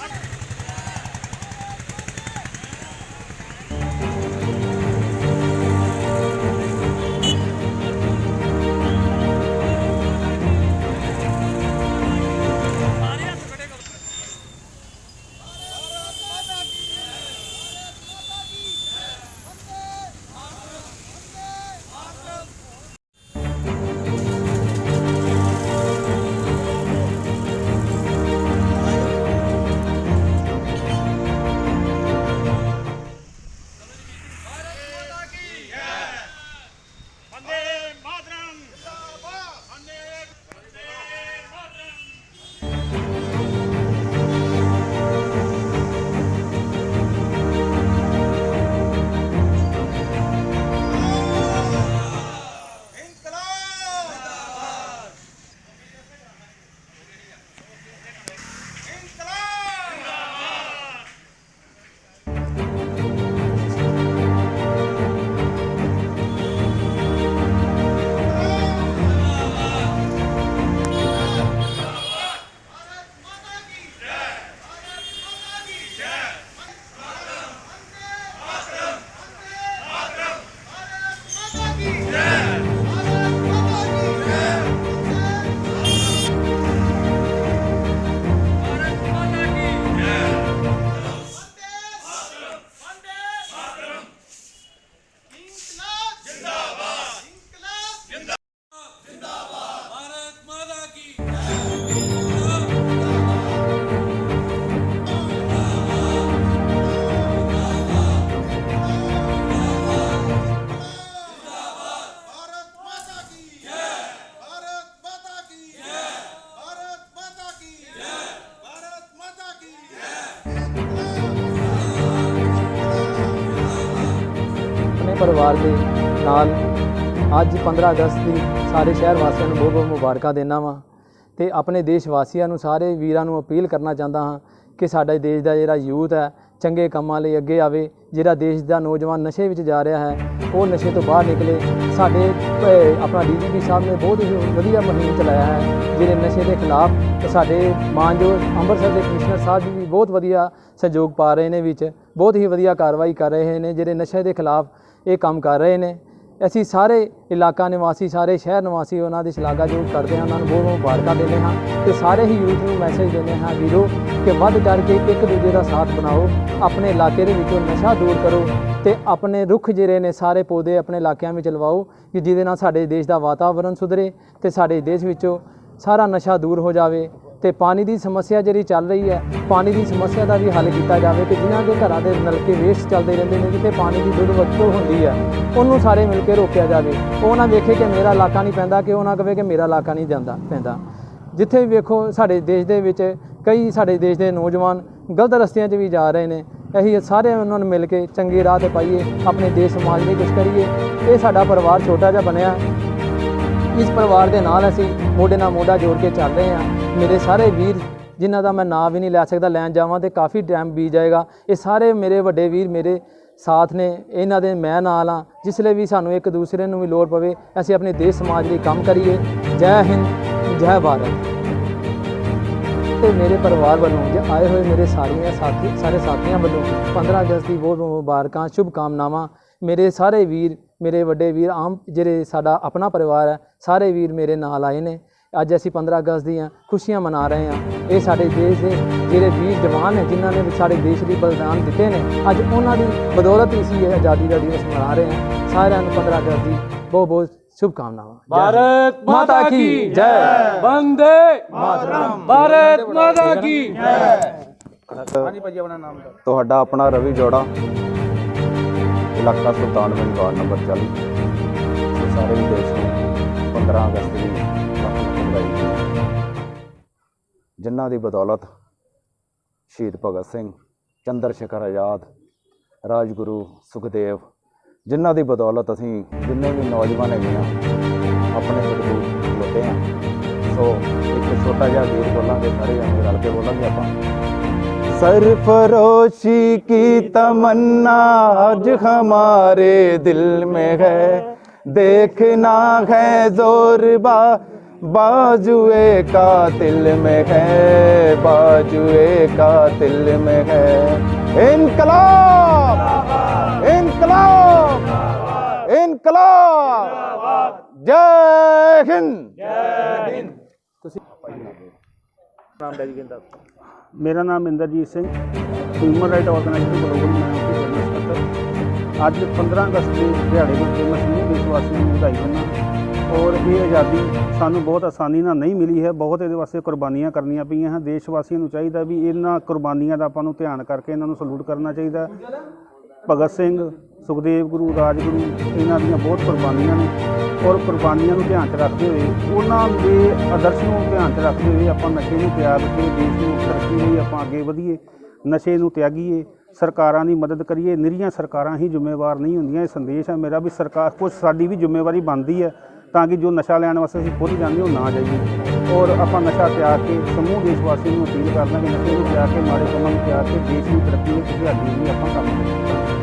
Up. ਆਪਣੇ ਪਰਿਵਾਰ ਦੇ ਨਾਲ ਅੱਜ 15 ਅਗਸਤ ਦੀ ਸਾਰੇ ਸ਼ਹਿਰ ਵਾਸੀਆਂ ਨੂੰ ਬਹੁਤ ਬਹੁਤ ਮੁਬਾਰਕਾਂ ਦੇਣਾ ਵਾਂ ਤੇ ਆਪਣੇ ਦੇਸ਼ ਵਾਸੀਆਂ ਨੂੰ ਸਾਰੇ ਵੀਰਾਂ ਨੂੰ ਅਪੀਲ ਕਰਨਾ ਚਾਹੁੰਦਾ ਹਾਂ ਕਿ ਸਾਡੇ ਦੇਸ਼ ਦਾ ਜਿਹੜਾ ਯੂਥ ਹੈ ਚੰਗੇ ਕੰਮਾਂ ਲਈ ਅੱਗੇ ਆਵੇ ਜਿਹੜਾ ਦੇਸ਼ ਦਾ ਨੌਜਵਾਨ ਨਸ਼ੇ ਵਿੱਚ ਜਾ ਰਿਹਾ ਹੈ ਉਹ ਨਸ਼ੇ ਤੋਂ ਬਾਹਰ ਨਿਕਲੇ। ਸਾਡੇ ਅਹ, ਆਪਣਾ ਡੀਜੀਪੀ ਸਾਹਿਬ ਨੇ ਬਹੁਤ ਹੀ ਵਧੀਆ ਮੁਹਿੰਮ ਚਲਾਇਆ ਹੈ ਜਿਹੜੇ ਨਸ਼ੇ ਦੇ ਖਿਲਾਫ ਸਾਡੇ ਮਾਨਯੋਗ ਅੰਮ੍ਰਿਤਸਰ ਦੇ ਕਮਿਸ਼ਨਰ ਸਾਹਿਬ ਜੀ ਵੀ ਬਹੁਤ ਵਧੀਆ ਸਹਿਯੋਗ ਪਾ ਰਹੇ ਨੇ ਵਿੱਚ ਬਹੁਤ ਹੀ ਵਧੀਆ ਕਾਰਵਾਈ ਕਰ ਰਹੇ ਨੇ ਜਿਹੜੇ ਨਸ਼ੇ ਦੇ ਖਿਲਾਫ ਇਹ ਕੰਮ ਕਰ ਰਹੇ ਨੇ। ਅਸੀਂ ਸਾਰੇ ਇਲਾਕਾ ਨਿਵਾਸੀ, ਸਾਰੇ ਸ਼ਹਿਰ ਨਿਵਾਸੀ ਉਹਨਾਂ ਦੀ ਸ਼ਲਾਘਾਯੋਗ ਕਰਦੇ ਹਾਂ। ਉਹਨਾਂ ਨੂੰ ਬਹੁਤ ਬਹੁਤ ਮੁਬਾਰਕਾਂ ਦਿੰਦੇ ਹਾਂ ਤੇ ਸਾਰੇ ਹੀ ਯੂਥ ਨੂੰ ਮੈਸੇਜ ਦਿੰਦੇ ਹਾਂ, ਵੀਰੋ, ਕਿ ਵੱਧ ਚੜ੍ਹ ਕੇ ਇੱਕ ਦੂਜੇ ਦਾ ਸਾਥ ਬਣਾਓ, ਆਪਣੇ ਇਲਾਕੇ ਦੇ ਵਿੱਚੋਂ ਨਸ਼ਾ ਦੂਰ ਕਰੋ ਤੇ ਆਪਣੇ ਰੁੱਖ ਜਿਹੜੇ ਨੇ, ਸਾਰੇ ਪੌਦੇ ਆਪਣੇ ਇਲਾਕਿਆਂ ਵਿੱਚ ਲਵਾਓ ਕਿ ਜਿਹਦੇ ਨਾਲ ਸਾਡੇ ਦੇਸ਼ ਦਾ ਵਾਤਾਵਰਣ ਸੁਧਰੇ ਤੇ ਸਾਡੇ ਦੇਸ਼ ਵਿੱਚੋਂ ਸਾਰਾ ਨਸ਼ਾ ਦੂਰ ਹੋ ਜਾਵੇ। ਤੇ ਪਾਣੀ ਦੀ ਸਮੱਸਿਆ ਜਿਹੜੀ ਚੱਲ ਰਹੀ ਹੈ, ਪਾਣੀ ਦੀ ਸਮੱਸਿਆ ਦਾ ਵੀ ਹੱਲ ਕੀਤਾ ਜਾਵੇ ਕਿ ਜਿਨ੍ਹਾਂ ਦੇ ਘਰਾਂ ਦੇ ਨਲਕੇ ਵੇਸਟ ਚੱਲਦੇ ਰਹਿੰਦੇ ਨੇ, ਜਿੱਥੇ ਪਾਣੀ ਦੀ ਦੁਰਵਰਤੋਂ ਹੁੰਦੀ ਹੈ, ਉਹਨੂੰ ਸਾਰੇ ਮਿਲ ਕੇ ਰੋਕਿਆ ਜਾਵੇ। ਉਹ ਨਾ ਵੇਖੇ ਕਿ ਮੇਰਾ ਇਲਾਕਾ ਨਹੀਂ ਪੈਂਦਾ ਕਿ ਉਹ ਨਾ ਕਵੇ ਕਿ ਮੇਰਾ ਇਲਾਕਾ ਨਹੀਂ ਜਾਂਦਾ, ਪੈਂਦਾ। ਜਿੱਥੇ ਵੇਖੋ ਸਾਡੇ ਦੇਸ਼ ਦੇ ਵਿੱਚ ਕਈ ਸਾਡੇ ਦੇਸ਼ ਦੇ ਨੌਜਵਾਨ ਗਲਤ ਰਸਤਿਆਂ 'ਚ ਵੀ ਜਾ ਰਹੇ ਨੇ। ਅਸੀਂ ਸਾਰੇ ਉਹਨਾਂ ਨੂੰ ਮਿਲ ਕੇ ਚੰਗੇ ਰਾਹ ਤੇ ਪਾਈਏ, ਆਪਣੇ ਦੇਸ਼ ਸਮਾਜ ਲਈ ਕੁਝ ਕਰੀਏ। ਇਹ ਸਾਡਾ ਪਰਿਵਾਰ ਛੋਟਾ ਜਿਹਾ ਬਣਿਆ। ਇਸ ਪਰਿਵਾਰ ਦੇ ਨਾਲ ਅਸੀਂ ਮੋਢੇ ਨਾਲ ਮੋਢਾ ਜੋੜ ਕੇ ਚੱਲ ਰਹੇ ਹਾਂ। ਮੇਰੇ ਸਾਰੇ ਵੀਰ ਜਿਨ੍ਹਾਂ ਦਾ ਮੈਂ ਨਾਂ ਵੀ ਨਹੀਂ ਲੈ ਸਕਦਾ, ਲੈਣ ਜਾਵਾਂ ਤੇ ਕਾਫੀ ਟਾਈਮ ਬੀਤ ਜਾਏਗਾ। ਇਹ ਸਾਰੇ ਮੇਰੇ ਵੱਡੇ ਵੀਰ ਮੇਰੇ ਸਾਥ ਨੇ, ਇਹਨਾਂ ਦੇ ਮੈਂ ਨਾਲ ਆ ਜਿਸ ਲਈ ਵੀ ਸਾਨੂੰ ਇੱਕ ਦੂਸਰੇ ਨੂੰ ਵੀ ਲੋੜ ਪਵੇ, ਅਸੀਂ ਆਪਣੇ ਦੇਸ਼ ਸਮਾਜ ਲਈ ਕੰਮ ਕਰੀਏ। ਜੈ ਹਿੰਦ, ਜੈ ਭਾਰਤ। ਤੇ ਮੇਰੇ ਪਰਿਵਾਰ ਵੱਲੋਂ ਜੇ ਆਏ ਹੋਏ ਮੇਰੇ ਸਾਰੀਆਂ ਸਾਥੀ ਸਾਰੇ ਸਾਥੀਆਂ ਵੱਲੋਂ 15 ਅਗਸਤ ਦੀ ਬਹੁਤ ਬਹੁਤ ਮੁਬਾਰਕਾਂ ਸ਼ੁਭ ਕਾਮਨਾਵਾਂ ਮੇਰੇ ਸਾਰੇ ਵੀਰ ਮੇਰੇ ਵੱਡੇ ਵੀਰ ਆਮ ਜਿਹੜੇ ਸਾਡਾ ਆਪਣਾ ਪਰਿਵਾਰ ਹੈ ਸਾਰੇ ਵੀਰ ਮੇਰੇ ਨਾਲ ਆਏ ਨੇ ਅੱਜ ਅਸੀਂ 15 ਅਗਸਤ ਦੀਆਂ ਖੁਸ਼ੀਆਂ ਮਨਾ ਰਹੇ ਹਾਂ ਇਹ ਸਾਡੇ ਦੇਸ਼ ਦੇ ਜਿਹੜੇ ਵੀਰ ਜਵਾਨ ਨੇ ਜਿਨ੍ਹਾਂ ਨੇ ਸਾਡੇ ਦੇਸ਼ ਲਈ ਬਲਿਦਾਨ ਦਿੱਤੇ ਨੇ ਅੱਜ ਉਹਨਾਂ ਦੀ ਬਦੌਲਤ ਹੀ ਅਸੀਂ ਇਹ ਆਜ਼ਾਦੀ ਦਾ ਦਿਵਸ ਮਨਾ ਰਹੇ ਹਾਂ ਸਾਰਿਆਂ ਨੂੰ 15 ਅਗਸਤ ਦੀ ਬਹੁਤ ਬਹੁਤ ਸ਼ੁਭ ਕਾਮਨਾਵਾਂ भारत माता की ਜੈ वंदे मातरम भारत माता की ਹਾਂਜੀ ਭਾਜੀ ਆਪਣਾ ਨਾਮ ਦੱਸੋ ਤੁਹਾਡਾ ਆਪਣਾ ਰਵੀ ਜੋੜਾ ਇਲਾਕਾ ਸੁਲਤਾਨਵਿੰਡ ਵਾਰਡ ਨੰਬਰ 40 ਸੋ ਸਾਰੇ ਹੀ ਦੇਸ਼ ਨੂੰ 15 ਅਗਸਤ ਦੀ ਵਧਾਈ ਜਿਨ੍ਹਾਂ ਦੀ ਬਦੌਲਤ ਸ਼ਹੀਦ ਭਗਤ ਸਿੰਘ ਚੰਦਰ ਸ਼ੇਖਰ ਆਜ਼ਾਦ, ਰਾਜਗੁਰੂ ਸੁਖਦੇਵ, ਜਿਨ੍ਹਾਂ ਦੀ ਬਦੌਲਤ ਅਸੀਂ ਜਿੰਨੇ ਵੀ ਨੌਜਵਾਨ ਹੈਗੇ ਆ, ਆਪਣੇ ਮਜ਼ਬੂਤ ਖਲੋਤੇ ਆ। ਸੋ ਇੱਕ ਛੋਟਾ ਜਿਹਾ ਗੀਤ ਬੋਲਾਂਗੇ, ਸਾਰੇ ਜਾਣੇ ਰਲ ਕੇ ਬੋਲਾਂਗੇ ਆਪਾਂ। सरफरोशी की तमन्ना आज हमारे दिल में है। देखना है ज़ोर बा बाजुए का दिल में है बाजुए का दिल में है। इनकलाब इनकलाब इनकलाब। जय हिंद। जय हिंद। तो नाम ਮੇਰਾ ਨਾਮ Inderjit Singh human right organisation global ਮੈਂ ਸਕੱਤਰ ਅੱਜ 15 ਅਗਸਤ ਦੇ ਦਿਹਾੜੇ ਨੂੰ ਮੈਂ ਸਮੂਹ ਦੇਸ਼ ਵਾਸੀਆਂ ਨੂੰ ਵਧਾਈ ਦਿੰਦਾ ਔਰ ਇਹ ਆਜ਼ਾਦੀ ਸਾਨੂੰ ਬਹੁਤ ਆਸਾਨੀ ਨਾਲ ਨਹੀਂ ਮਿਲੀ ਹੈ, ਬਹੁਤ ਇਹਦੇ ਵਾਸਤੇ ਕੁਰਬਾਨੀਆਂ ਕਰਨੀਆਂ ਪਈਆਂ ਹਨ। ਦੇਸ਼ ਵਾਸੀਆਂ ਨੂੰ ਚਾਹੀਦਾ ਵੀ ਇਹਨਾਂ ਕੁਰਬਾਨੀਆਂ ਦਾ ਆਪਾਂ ਨੂੰ ਧਿਆਨ ਕਰਕੇ ਇਹਨਾਂ ਨੂੰ ਸਲੂਟ ਕਰਨਾ ਚਾਹੀਦਾ। ਭਗਤ ਸਿੰਘ ਸੁਖਦੇਵ ਗੁਰੂ, ਰਾਜਗੁਰੂ, ਇਹਨਾਂ ਦੀਆਂ ਬਹੁਤ ਕੁਰਬਾਨੀਆਂ ਨੇ ਔਰ ਕੁਰਬਾਨੀਆਂ ਨੂੰ ਧਿਆਨ 'ਚ ਰੱਖਦੇ ਹੋਏ, ਉਹਨਾਂ ਦੇ ਆਦਰਸ਼ ਨੂੰ ਧਿਆਨ 'ਚ ਰੱਖਦੇ ਹੋਏ ਆਪਾਂ ਨਸ਼ੇ ਨੂੰ ਤਿਆਗ ਕੇ, ਦੇਸ਼ ਨੂੰ ਤਰੱਕੀ ਲਈ ਆਪਾਂ ਅੱਗੇ ਵਧੀਏ, ਨਸ਼ੇ ਨੂੰ ਤਿਆਗੀਏ, ਸਰਕਾਰਾਂ ਦੀ ਮਦਦ ਕਰੀਏ ਨਿਰੀਆਂ ਸਰਕਾਰਾਂ ਹੀ ਜ਼ਿੰਮੇਵਾਰ ਨਹੀਂ ਹੁੰਦੀਆਂ, ਇਹ ਸੰਦੇਸ਼ ਹੈ ਮੇਰਾ ਵੀ ਸਰਕਾਰ ਕੁਝ ਸਾਡੀ ਵੀ ਜ਼ਿੰਮੇਵਾਰੀ ਬਣਦੀ ਹੈ ਤਾਂ ਕਿ ਜੋ ਨਸ਼ਾ ਲੈਣ ਵਾਸਤੇ ਅਸੀਂ ਖੁਦ ਜਾਂਦੇ ਉਹ ਨਾ ਜਾਈਏ। ਔਰ ਆਪਾਂ ਨਸ਼ਾ ਤਿਆਗ ਕੇ ਸਮੂਹ ਦੇਸ਼ ਵਾਸੀਆਂ ਨੂੰ ਅਪੀਲ ਕਰਦਾ ਕਿ ਨਸ਼ੇ ਨੂੰ ਤਿਆਗ ਕੇ, ਮਾੜੇ ਕੰਮਾਂ ਨੂੰ ਤਿਆਗ ਕੇ, ਦੇਸ਼ ਦੀ ਤਰੱਕੀ ਲਈ ਖੁਸ਼ਹਾਲੀ ਲਈ ਆਪਾਂ ਕੰਮ ਕਰੀਏ।